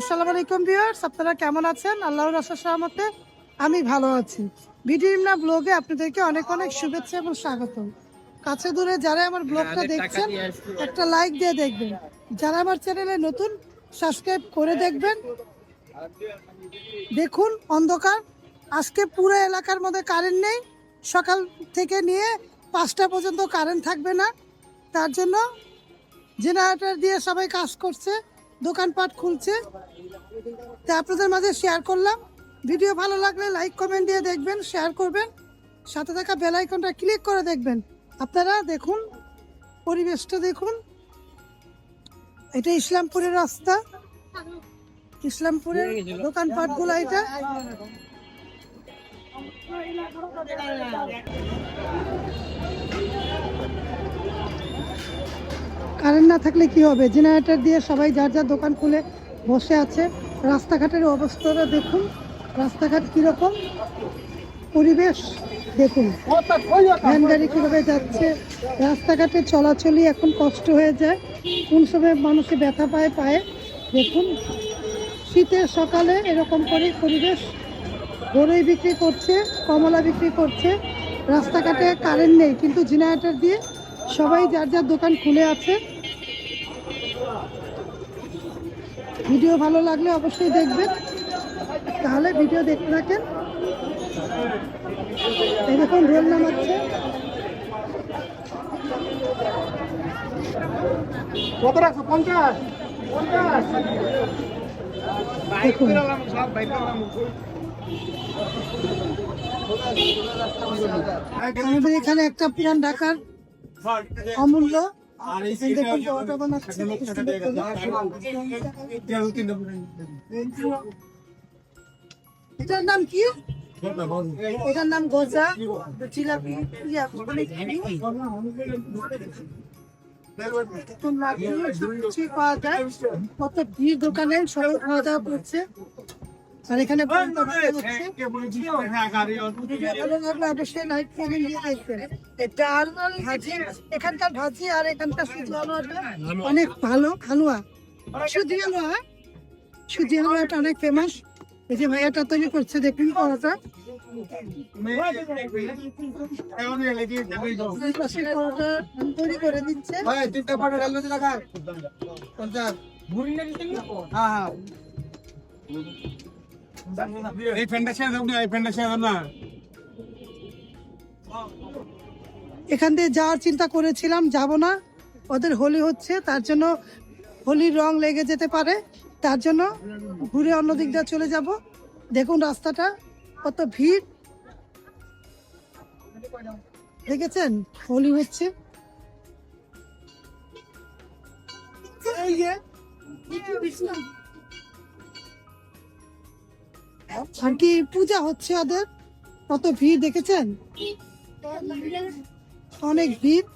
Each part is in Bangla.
আসসালামু আলাইকুম ভিউয়ার্স আপনারা কেমন আছেন? আল্লাহর সহমতে আমি ভালো আছি। ভিডিওমনা ব্লগে আপনাদেরকে অনেক অনেক শুভেচ্ছা এবং স্বাগত কাছে দূরে যারা আমার ব্লগটা দেখছেন একটা লাইক দিয়ে দেখবেন। যারা আমার চ্যানেলে নতুন সাবস্ক্রাইব করে দেখবেন। দেখুন অন্ধকার। আজকে পুরো এলাকার মধ্যে কারেন্ট নেই। সকাল থেকে নিয়ে পাঁচটা পর্যন্ত কারেন্ট থাকবে না। তার জন্য জেনারেটর দিয়ে সবাই কাজ করছে। দোকানপাট খুলছে। তা আপনাদের মাঝে শেয়ার করলাম। ভিডিও ভালো লাগলে লাইক কমেন্ট দিয়ে দেখবেন শেয়ার করবেন। সাথে থাকা বেল আইকনটা ক্লিক করে দেখবেন। আপনারা দেখুন, পরিবেশটা দেখুন। এটা ইসলামপুরের রাস্তা। ইসলামপুরের দোকানপাট দোকানপাটগুলো এটা। কারেন্ট না থাকলে কি হবে? জেনারেটর দিয়ে সবাই যার যার দোকান খুলে বসে আছে। রাস্তাঘাটের অবস্থাটা দেখুন। রাস্তাঘাট কীরকম? পরিবেশ দেখুন। ভ্যান গাড়ি কীভাবে যাচ্ছে? রাস্তাঘাটে চলাচলই এখন কষ্ট হয়ে যায়। কোন সময় মানুষে ব্যথা পায়, পায়ে, দেখুন। শীতের সকালে এরকম করে পরিবেশ বড়ই বিক্রি করছে, কমলা বিক্রি করছে। রাস্তাঘাটে কারেন্ট নেই, কিন্তু জেনারেটর দিয়ে সবাই যার যার দোকান খুলে আছে। ভিডিও ভালো লাগলে অবশ্যই দেখবেন। তাহলে ভিডিও দেখতে থাকেন। এরকম রেল নামাচ্ছে। কত রাখছো? পঞ্চাশ। পঞ্চাশ। দেখুন। সব বাইক আমাদের এখানে একটা পুরান ঢাকার অমূল্য। বানাচ্ছে। এটার নাম কি? এটার নাম গজা। জিলাপি। কত ভিড় দোকানে সবাই খাওয়া দাওয়া করছে। আর এখানে ভাজি। এখানকার ভাজি আর এখানকার অনেক ভালো হালুয়া সুজি হালুয়া সুজি হালুয়াটা অনেক ফেমাস এই যে ভাইয়াটা তৈরি করছে দেখুন এই পাশে তৈরি করে দিচ্ছে। তিনটা পাটা পঞ্চাশ। হ্যাঁ হ্যাঁ। এই ফ্যানটা শেয়ার দাও না এই ফ্যানটা শেয়ার দাও না। এখান দিয়ে যাওয়ার চিন্তা করেছিলাম যাব না। ওদের হোলি হচ্ছে তার জন্য হোলির রং লেগে যেতে পারে। তার জন্য ঘুরে অন্য দিক দিয়ে চলে যাব। দেখুন রাস্তাটা কত ভিড়। দেখেছেন? হোলি হচ্ছে। এই যে, আর কি পূজা হচ্ছে ওদের? কত ভিড় দেখেছেন? অনেক ভিড়।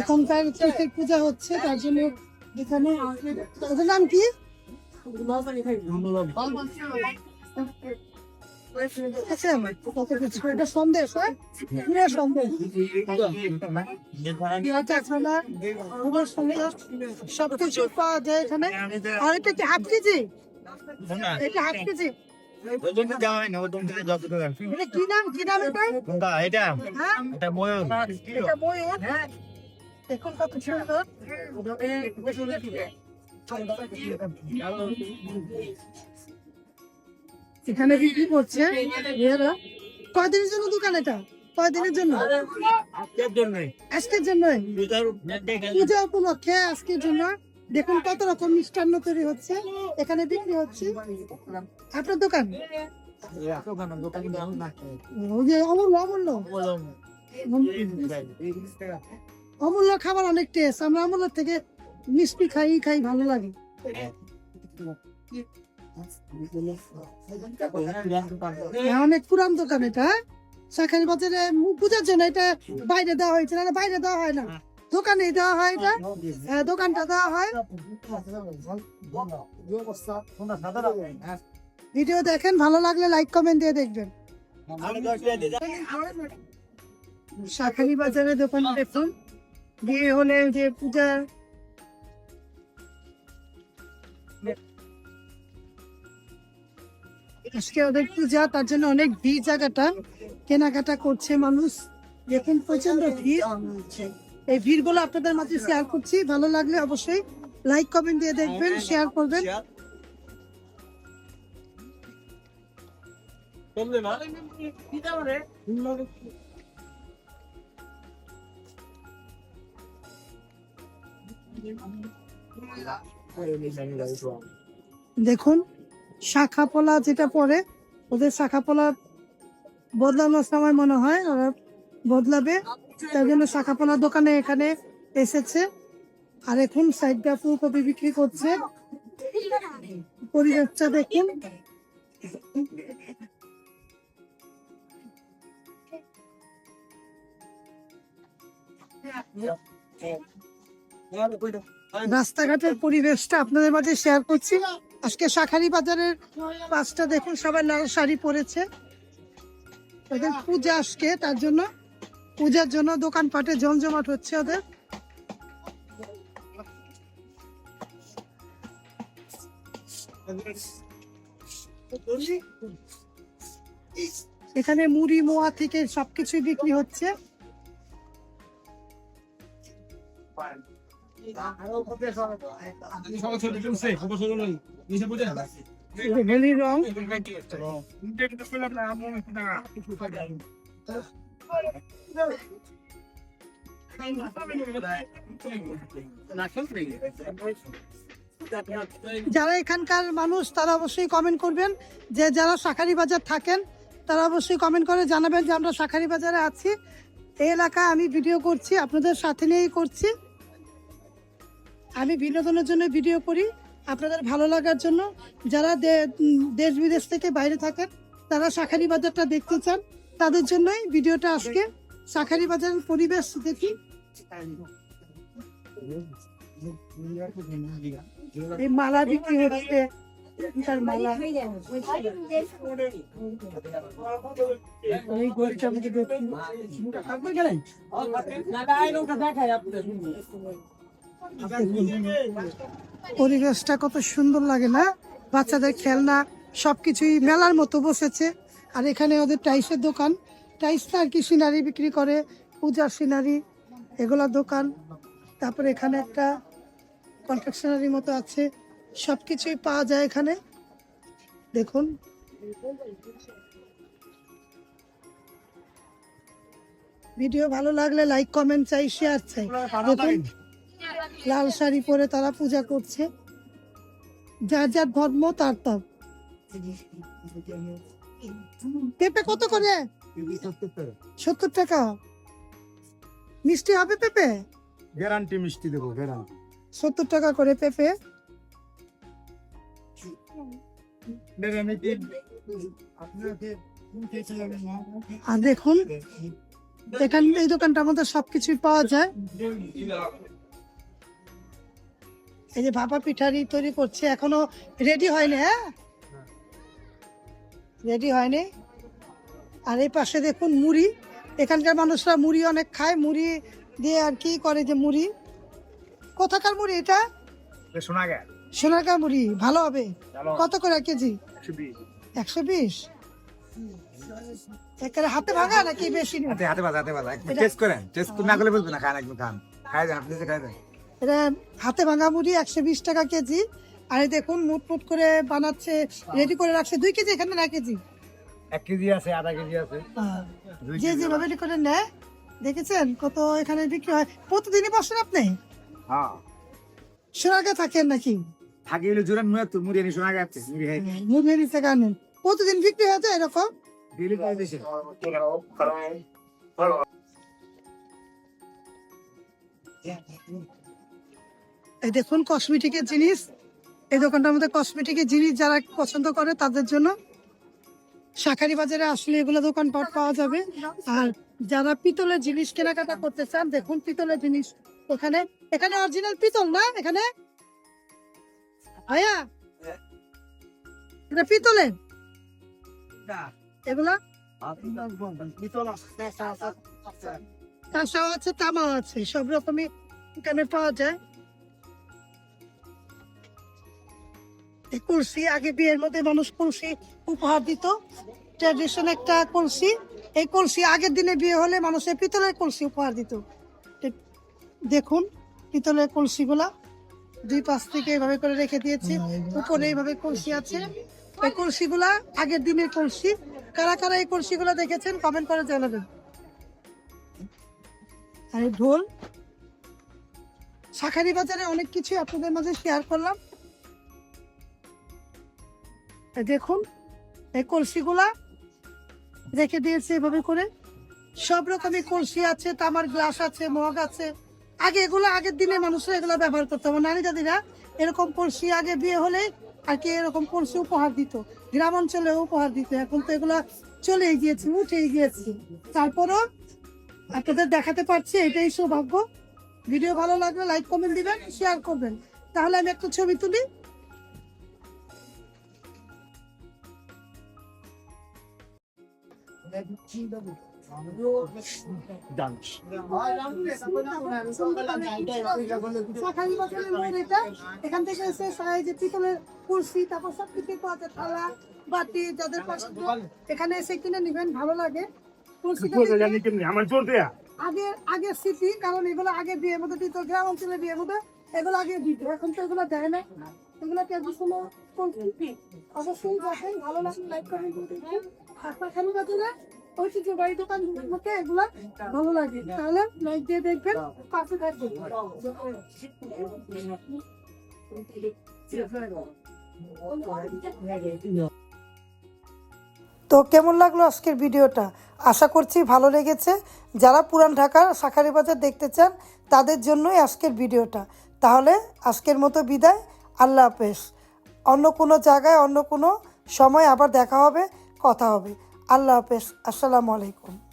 এখনকার চোখের পূজা হচ্ছে তার জন্য এখানে ওদের নাম কি। এটা সন্দেশ হ্যাঁ? সন্দেশ সবকিছু পাওয়া যায় এখানে আর এটা কি হাফ কেজি এটা হাফ কেজি নাম এটা দেখুন কত সুন্দর এখানে বিক্রি করছে? মেয়েরা কয়দিনের জন্য দোকান এটা? কয়দিনের জন্য? আজকের জন্য পূজা উপলক্ষে আজকের জন্য? দেখুন কত রকম মিষ্টান্ন তৈরি হচ্ছে। এখানে বিক্রি হচ্ছে। আপনার দোকান? অমূল্য খাবার অনেক টেস্ট আমরা অমূল্য থেকে মিষ্টি খাই খাই ভালো লাগে। অনেক পুরান দোকান এটা হ্যাঁ? শাখারি বাজারে পূজার জন্য এটা বাইরে দেওয়া হয়েছে না বাইরে দেওয়া হয় না। দোকানে দেওয়া হয় এটা হ্যাঁ, দোকানটা দেওয়া হয়। ভিডিও দেখেন ভালো লাগলে লাইক কমেন্ট দিয়ে দেখবেন। শাখারি বাজারে দোকান দেখুন বিয়ে হলে যে পূজা আজকে ওদের পূজা, তার জন্য অনেক ভিড় জায়গাটা। কেনাকাটা করছে মানুষ। দেখুন প্রচণ্ড ভিড়। এই ভিড়গুলো আপনাদের মাঝে শেয়ার করছি। ভালো লাগলে অবশ্যই লাইক কমেন্ট দিয়ে দেখবেন শেয়ার করবেন। দেখুন শাখা পোলা যেটা পরে, ওদের শাখা পোলা বদলানোর সময় মনে হয় ওরা বদলাবে। তার জন্য শাখা পোলার দোকানে এখানে এসেছে। আর এখন সাইডটা ফুলকপি বিক্রি করছে। পরিবেশটা দেখুন। রাস্তাঘাটের পরিবেশটা আপনাদের মাঝে শেয়ার করছি। আজকে শাখারি বাজারের পাঁচটা দেখুন সবাই লাল শাড়ি পরেছে। ওদের পূজা আজকে, তার জন্য পূজার জন্য দোকানপাটে জমজমাট হচ্ছে ওদের। এখানে মুড়ি, মোয়া থেকে সবকিছুই বিক্রি হচ্ছে। যারা এখানকার মানুষ, তারা অবশ্যই কমেন্ট করবেন যে যারা শাখারি বাজার থাকেন, তারা অবশ্যই কমেন্ট করে জানাবেন যে আমরা শাখারি বাজারে আছি। এই এলাকায় আমি ভিডিও করছি, আপনাদের সাথে নিয়েই করছি। আমি বিনোদনের জন্য ভিডিও করি। আপনাদের ভালো লাগার জন্য যারা দেশ বিদেশ থেকে বাইরে থাকেন, তারা শাখারি বাজারটা দেখতে চান, তাদের জন্যই ভিডিওটা আজকে শাখারি বাজারের পরিবেশ দেখি। এই মালা বিক্রি হচ্ছে, তার মালা। পরিবেশটা কত সুন্দর লাগে না? বাচ্চাদের খেলনা সবকিছুই মেলার মতো বসেছে। আর এখানে ওদের টাইসের দোকান। টাইসটা আর কি সিনারি বিক্রি করে পূজার সিনারি এগুলা দোকান। তারপরে এখানে একটা কনফেকশনারি মতো আছে। সবকিছুই পাওয়া যায় এখানে। দেখুন। ভিডিও ভালো লাগলে লাইক কমেন্ট চাই শেয়ার চাই দেখুন। লাল শাড়ি পরে তারা পূজা করছে। যার যার ধর্ম তার তার। পেঁপে কত করে? সত্তর টাকা। মিষ্টি হবে পেঁপে? গ্যারান্টি মিষ্টি দেবো গ্যারান্টি। সত্তর টাকা করে পেঁপে। আর দেখুন এখান এই দোকানটার মধ্যে সবকিছুই পাওয়া যায়। এই যে ভাপা পিঠারি তৈরি করছে এখনও রেডি হয়নি হ্যাঁ? রেডি হয়নি। আর এই পাশে দেখুন মুড়ি এখানকার মানুষরা মুড়ি অনেক খায় মুড়ি দিয়ে আর কি করে যে মুড়ি? কোথাকার মুড়ি এটা? শোনা গেল মুড়ি ভালো হবে। কত করে কেজি? একশো বিশ। একেবারে হাতে ভাঙা নাকি বেশি? হাতে হাতে বাজা হাতে এটা- টেস্ট করেন টেস্ট না করলে বলবেন না খান একদম খান। খাই আপনি যে খাই এটা হাতে ভাঙা মুড়ি একশো বিশ টাকা কেজি। আর এই দেখুন মুট মুট করে বানাচ্ছে রেডি করে রাখছে। দুই কেজি এখানে না কেজি? এক কেজি আছে আধা কেজি আছে। দুই যে কেজি যেভাবে রেডি করে নেয় দেখেছেন কত এখানে বিক্রি হয়? প্রতিদিনই বসেন আপনি? হ্যাঁ। সোনারগাঁ থাকেন নাকি? থাকি হলে জোরান মুড়ে তো মুড়ি এনে শোনা গেছে মুড়ি খাই। মুড়ি গানেন প্রতিদিন বিক্রি হয়েছে এরকম? দিলি করে দিছে। এই দেখুন কসমেটিকের জিনিস। এই দোকানটার মধ্যে কসমেটিকের জিনিস যারা পছন্দ করে তাদের জন্য। শাকারি বাজারে আসলে এগুলো দোকানপাট পাওয়া যাবে। আর যারা পিতলের জিনিস কেনাকাটা করতে চান দেখুন পিতলের জিনিস এখানে। এখানে অরিজিনাল পিতল না এখানে? আয়া এটা পিতলের? এগুলা? কাঁসাও আছে তামাও আছে সব রকমই এখানে পাওয়া যায়। কলসি, আগে বিয়ের মধ্যে মানুষ কলসি উপহার দিত। ট্র্যাডিশন একটা কলসি। এই কলসি আগের দিনে বিয়ে হলে মানুষের পিতলের কলসি উপহার দিত। দেখুন, পিতলের কলসিগুলা দুই পাশ থেকে এভাবে করে রেখে দিয়েছি। উপরে এইভাবে কলসি আছে। এই কলসিগুলা আগের দিনের কলসি। কারা কারা এই কলসিগুলা দেখেছেন কমেন্ট করে জানাবেন। আর ঢোল। শাখারি বাজারে অনেক কিছু আপনাদের মাঝে শেয়ার করলাম। দেখুন, এই কলসিগুলা রেখে দিয়েছে এভাবে করে। সব রকমের কলসি আছে, তামার গ্লাস আছে, মগ আছে। আগে এগুলো আগের দিনে মানুষরা এগুলো ব্যবহার করতো, আমার নানি দাদিরা এরকম কলসি আগে বিয়ে হলে আর কি এরকম কলসি উপহার দিত। গ্রাম অঞ্চলে উপহার দিত, এখন তো এগুলা চলেই গিয়েছে, উঠেই গিয়েছে। তারপরও আপনাদের দেখাতে পারছি, এটাই সৌভাগ্য। ভিডিও ভালো লাগলে লাইক, কমেন্ট দিবেন শেয়ার করবেন। তাহলে আমি একটা ছবি তুলি। এখান থেকে এসে যে পিতলের কলসি তারপর সব কিছু থালা যাদের পছন্দ এখানে এসে কিনে নিবেন ভালো লাগে আমার জোর দেয়া আগে আগে স্মৃতি কারণ এগুলো আগে বিয়ের মধ্যে দিত গ্রাম অঞ্চলে বিয়ের মধ্যে এগুলো আগে দিত এখন তো এগুলো দেয় না এগুলো ট্র্যাডিশনাল অবশ্যই দেখেন ভালো লাগলে লাইক কমেন্ট তো কেমন লাগল আজকের ভিডিওটা? আশা করছি ভালো লেগেছে। যারা পুরান ঢাকার শাখারি বাজার দেখতে চান, তাদের জন্যই আজকের ভিডিওটা। তাহলে আজকের মতো বিদায়। আল্লাহ হাফেজ। অন্য কোনো জায়গায়, অন্য কোনো সময় আবার দেখা হবে। কথা হবে। আল্লাহ হাফেজ। আসসালামু আলাইকুম।